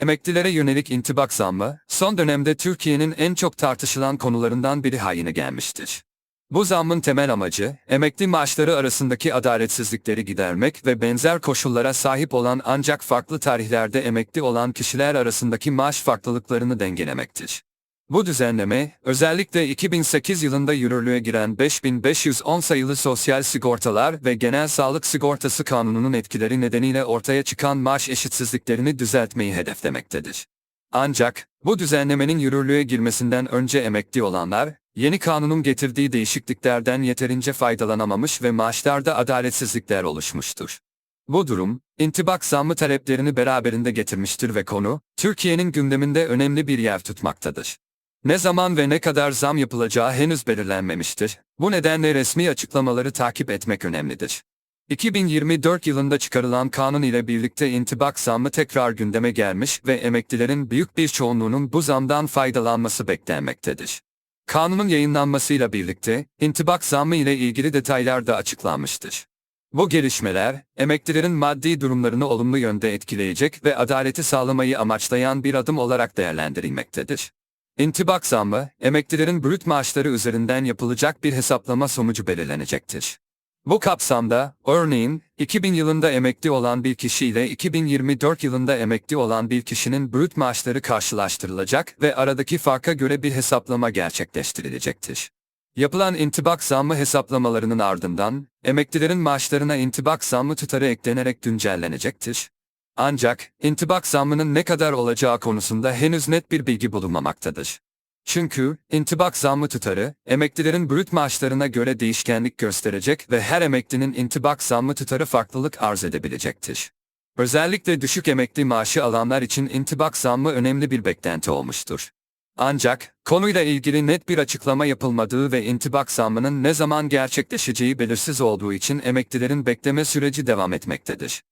Emeklilere yönelik intibak zammı, son dönemde Türkiye'nin en çok tartışılan konularından biri haline gelmiştir. Bu zammın temel amacı, emekli maaşları arasındaki adaletsizlikleri gidermek ve benzer koşullara sahip olan ancak farklı tarihlerde emekli olan kişiler arasındaki maaş farklılıklarını dengelemektir. Bu düzenleme, özellikle 2008 yılında yürürlüğe giren 5510 sayılı Sosyal Sigortalar ve Genel Sağlık Sigortası Kanunu'nun etkileri nedeniyle ortaya çıkan maaş eşitsizliklerini düzeltmeyi hedeflemektedir. Ancak, bu düzenlemenin yürürlüğe girmesinden önce emekli olanlar, yeni kanunun getirdiği değişikliklerden yeterince faydalanamamış ve maaşlarda adaletsizlikler oluşmuştur. Bu durum, intibak zammı taleplerini beraberinde getirmiştir ve konu, Türkiye'nin gündeminde önemli bir yer tutmaktadır. Ne zaman ve ne kadar zam yapılacağı henüz belirlenmemiştir. Bu nedenle resmi açıklamaları takip etmek önemlidir. 2024 yılında çıkarılan kanun ile birlikte intibak zammı tekrar gündeme gelmiş ve emeklilerin büyük bir çoğunluğunun bu zamdan faydalanması beklenmektedir. Kanunun yayınlanmasıyla birlikte intibak zammı ile ilgili detaylar da açıklanmıştır. Bu gelişmeler, emeklilerin maddi durumlarını olumlu yönde etkileyecek ve adaleti sağlamayı amaçlayan bir adım olarak değerlendirilmektedir. İntibak zammı, emeklilerin brüt maaşları üzerinden yapılacak bir hesaplama sonucu belirlenecektir. Bu kapsamda, örneğin, 2000 yılında emekli olan bir kişi ile 2024 yılında emekli olan bir kişinin brüt maaşları karşılaştırılacak ve aradaki farka göre bir hesaplama gerçekleştirilecektir. Yapılan intibak zammı hesaplamalarının ardından, emeklilerin maaşlarına intibak zammı tutarı eklenerek güncellenecektir. Ancak, intibak zammının ne kadar olacağı konusunda henüz net bir bilgi bulunmamaktadır. Çünkü, intibak zammı tutarı, emeklilerin brüt maaşlarına göre değişkenlik gösterecek ve her emeklinin intibak zammı tutarı farklılık arz edebilecektir. Özellikle düşük emekli maaşı alanlar için intibak zammı önemli bir beklenti olmuştur. Ancak, konuyla ilgili net bir açıklama yapılmadığı ve intibak zammının ne zaman gerçekleşeceği belirsiz olduğu için emeklilerin bekleme süreci devam etmektedir.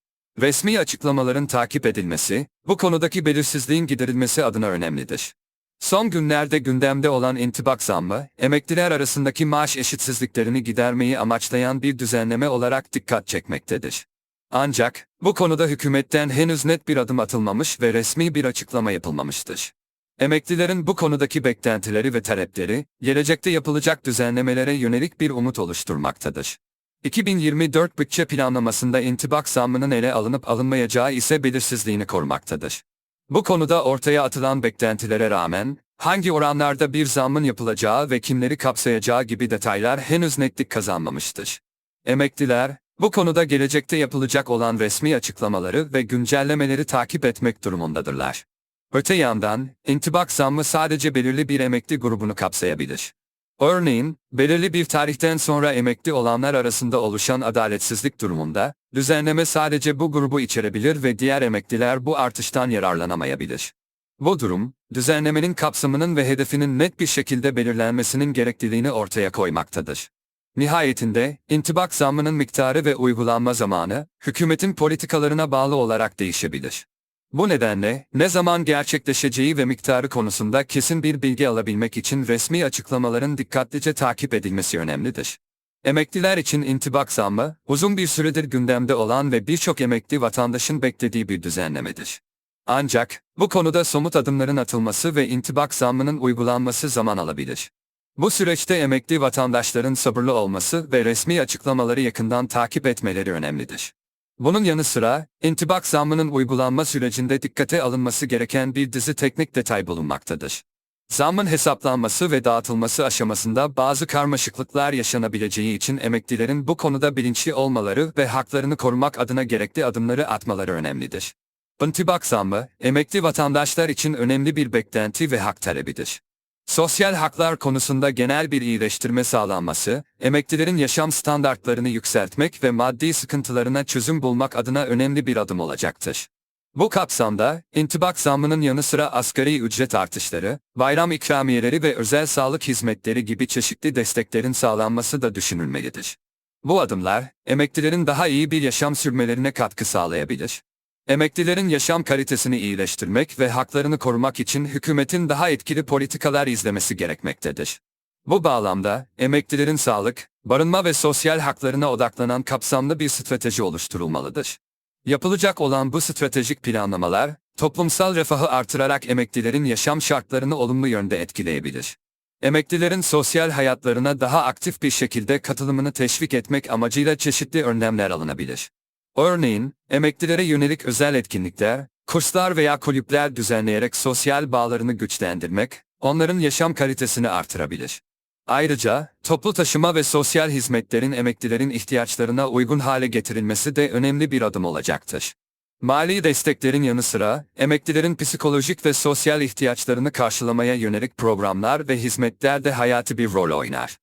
Resmi açıklamaların takip edilmesi, bu konudaki belirsizliğin giderilmesi adına önemlidir. Son günlerde gündemde olan intibak zammı, emekliler arasındaki maaş eşitsizliklerini gidermeyi amaçlayan bir düzenleme olarak dikkat çekmektedir. Ancak, bu konuda hükümetten henüz net bir adım atılmamış ve resmi bir açıklama yapılmamıştır. Emeklilerin bu konudaki beklentileri ve talepleri, gelecekte yapılacak düzenlemelere yönelik bir umut oluşturmaktadır. 2024 bütçe planlamasında intibak zammının ele alınıp alınmayacağı ise belirsizliğini korumaktadır. Bu konuda ortaya atılan beklentilere rağmen, hangi oranlarda bir zammın yapılacağı ve kimleri kapsayacağı gibi detaylar henüz netlik kazanmamıştır. Emekliler, bu konuda gelecekte yapılacak olan resmi açıklamaları ve güncellemeleri takip etmek durumundadırlar. Öte yandan, intibak zammı sadece belirli bir emekli grubunu kapsayabilir. Örneğin, belirli bir tarihten sonra emekli olanlar arasında oluşan adaletsizlik durumunda, düzenleme sadece bu grubu içerebilir ve diğer emekliler bu artıştan yararlanamayabilir. Bu durum, düzenlemenin kapsamının ve hedefinin net bir şekilde belirlenmesinin gerekliliğini ortaya koymaktadır. Nihayetinde, intibak zammının miktarı ve uygulanma zamanı, hükümetin politikalarına bağlı olarak değişebilir. Bu nedenle, ne zaman gerçekleşeceği ve miktarı konusunda kesin bir bilgi alabilmek için resmi açıklamaların dikkatlice takip edilmesi önemlidir. Emekliler için intibak zammı, uzun bir süredir gündemde olan ve birçok emekli vatandaşın beklediği bir düzenlemedir. Ancak, bu konuda somut adımların atılması ve intibak zammının uygulanması zaman alabilir. Bu süreçte emekli vatandaşların sabırlı olması ve resmi açıklamaları yakından takip etmeleri önemlidir. Bunun yanı sıra, intibak zammının uygulanma sürecinde dikkate alınması gereken bir dizi teknik detay bulunmaktadır. Zammın hesaplanması ve dağıtılması aşamasında bazı karmaşıklıklar yaşanabileceği için emeklilerin bu konuda bilinçli olmaları ve haklarını korumak adına gerekli adımları atmaları önemlidir. İntibak zammı, emekli vatandaşlar için önemli bir beklenti ve hak talebidir. Sosyal haklar konusunda genel bir iyileştirme sağlanması, emeklilerin yaşam standartlarını yükseltmek ve maddi sıkıntılarına çözüm bulmak adına önemli bir adım olacaktır. Bu kapsamda, intibak zammının yanı sıra asgari ücret artışları, bayram ikramiyeleri ve özel sağlık hizmetleri gibi çeşitli desteklerin sağlanması da düşünülmelidir. Bu adımlar, emeklilerin daha iyi bir yaşam sürmelerine katkı sağlayabilir. Emeklilerin yaşam kalitesini iyileştirmek ve haklarını korumak için hükümetin daha etkili politikalar izlemesi gerekmektedir. Bu bağlamda, emeklilerin sağlık, barınma ve sosyal haklarına odaklanan kapsamlı bir strateji oluşturulmalıdır. Yapılacak olan bu stratejik planlamalar, toplumsal refahı artırarak emeklilerin yaşam şartlarını olumlu yönde etkileyebilir. Emeklilerin sosyal hayatlarına daha aktif bir şekilde katılımını teşvik etmek amacıyla çeşitli önlemler alınabilir. Örneğin, emeklilere yönelik özel etkinlikler, kurslar veya kulüpler düzenleyerek sosyal bağlarını güçlendirmek, onların yaşam kalitesini artırabilir. Ayrıca, toplu taşıma ve sosyal hizmetlerin emeklilerin ihtiyaçlarına uygun hale getirilmesi de önemli bir adım olacaktır. Mali desteklerin yanı sıra, emeklilerin psikolojik ve sosyal ihtiyaçlarını karşılamaya yönelik programlar ve hizmetler de hayati bir rol oynar.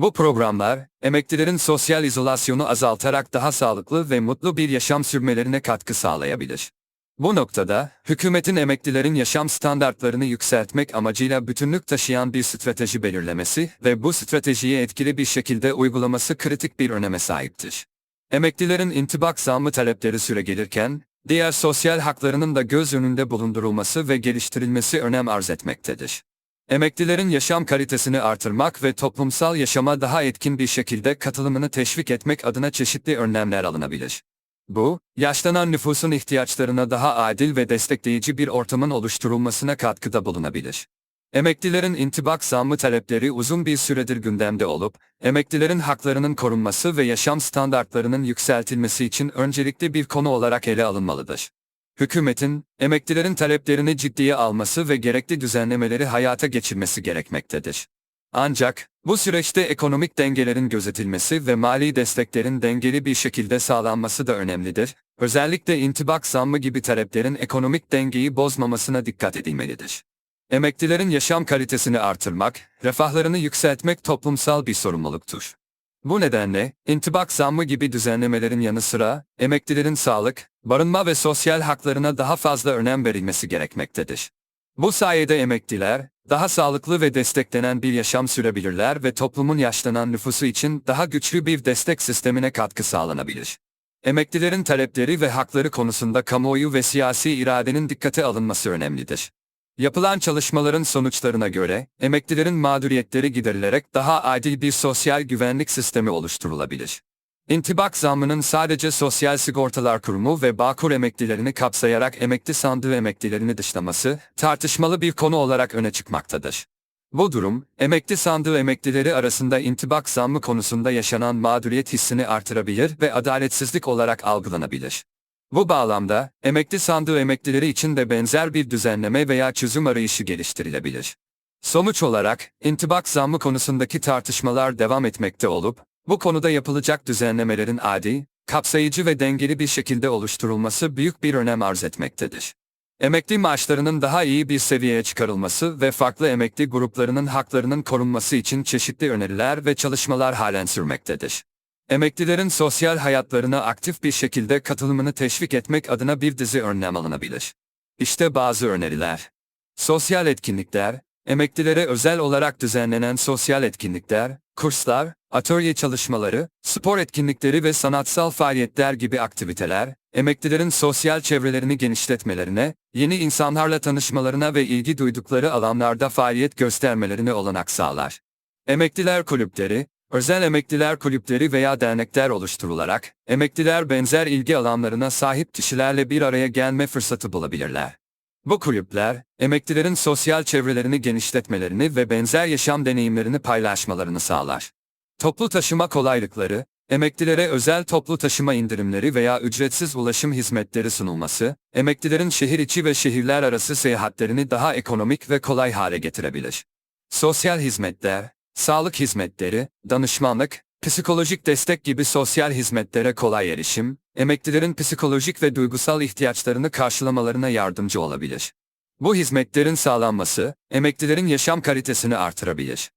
Bu programlar, emeklilerin sosyal izolasyonu azaltarak daha sağlıklı ve mutlu bir yaşam sürmelerine katkı sağlayabilir. Bu noktada, hükümetin emeklilerin yaşam standartlarını yükseltmek amacıyla bütünlük taşıyan bir strateji belirlemesi ve bu stratejiyi etkili bir şekilde uygulaması kritik bir öneme sahiptir. Emeklilerin intibak zammı talepleri süre gelirken, diğer sosyal haklarının da göz önünde bulundurulması ve geliştirilmesi önem arz etmektedir. Emeklilerin yaşam kalitesini artırmak ve toplumsal yaşama daha etkin bir şekilde katılımını teşvik etmek adına çeşitli önlemler alınabilir. Bu, yaşlanan nüfusun ihtiyaçlarına daha adil ve destekleyici bir ortamın oluşturulmasına katkıda bulunabilir. Emeklilerin intibak zammı talepleri uzun bir süredir gündemde olup, emeklilerin haklarının korunması ve yaşam standartlarının yükseltilmesi için öncelikli bir konu olarak ele alınmalıdır. Hükümetin, emeklilerin taleplerini ciddiye alması ve gerekli düzenlemeleri hayata geçirmesi gerekmektedir. Ancak, bu süreçte ekonomik dengelerin gözetilmesi ve mali desteklerin dengeli bir şekilde sağlanması da önemlidir. Özellikle intibak zammı gibi taleplerin ekonomik dengeyi bozmamasına dikkat edilmelidir. Emeklilerin yaşam kalitesini artırmak, refahlarını yükseltmek toplumsal bir sorumluluktur. Bu nedenle, intibak zammı gibi düzenlemelerin yanı sıra, emeklilerin sağlık, barınma ve sosyal haklarına daha fazla önem verilmesi gerekmektedir. Bu sayede emekliler, daha sağlıklı ve desteklenen bir yaşam sürebilirler ve toplumun yaşlanan nüfusu için daha güçlü bir destek sistemine katkı sağlanabilir. Emeklilerin talepleri ve hakları konusunda kamuoyu ve siyasi iradenin dikkate alınması önemlidir. Yapılan çalışmaların sonuçlarına göre, emeklilerin mağduriyetleri giderilerek daha adil bir sosyal güvenlik sistemi oluşturulabilir. İntibak zammının sadece Sosyal Sigortalar Kurumu ve Bağkur emeklilerini kapsayarak emekli sandığı emeklilerini dışlaması, tartışmalı bir konu olarak öne çıkmaktadır. Bu durum, emekli sandığı emeklileri arasında intibak zammı konusunda yaşanan mağduriyet hissini artırabilir ve adaletsizlik olarak algılanabilir. Bu bağlamda, emekli sandığı emeklileri için de benzer bir düzenleme veya çözüm arayışı geliştirilebilir. Sonuç olarak, intibak zammı konusundaki tartışmalar devam etmekte olup, bu konuda yapılacak düzenlemelerin adi, kapsayıcı ve dengeli bir şekilde oluşturulması büyük bir önem arz etmektedir. Emekli maaşlarının daha iyi bir seviyeye çıkarılması ve farklı emekli gruplarının haklarının korunması için çeşitli öneriler ve çalışmalar halen sürmektedir. Emeklilerin sosyal hayatlarına aktif bir şekilde katılımını teşvik etmek adına bir dizi önlem alınabilir. İşte bazı öneriler. Sosyal etkinlikler, emeklilere özel olarak düzenlenen sosyal etkinlikler, kurslar, atölye çalışmaları, spor etkinlikleri ve sanatsal faaliyetler gibi aktiviteler, emeklilerin sosyal çevrelerini genişletmelerine, yeni insanlarla tanışmalarına ve ilgi duydukları alanlarda faaliyet göstermelerine olanak sağlar. Emekliler kulüpleri, özel emekliler kulüpleri veya dernekler oluşturularak, emekliler benzer ilgi alanlarına sahip kişilerle bir araya gelme fırsatı bulabilirler. Bu kulüpler, emeklilerin sosyal çevrelerini genişletmelerini ve benzer yaşam deneyimlerini paylaşmalarını sağlar. Toplu taşıma kolaylıkları, emeklilere özel toplu taşıma indirimleri veya ücretsiz ulaşım hizmetleri sunulması, emeklilerin şehir içi ve şehirler arası seyahatlerini daha ekonomik ve kolay hale getirebilir. Sosyal hizmetler, sağlık hizmetleri, danışmanlık, psikolojik destek gibi sosyal hizmetlere kolay erişim, emeklilerin psikolojik ve duygusal ihtiyaçlarını karşılamalarına yardımcı olabilir. Bu hizmetlerin sağlanması, emeklilerin yaşam kalitesini artırabilir.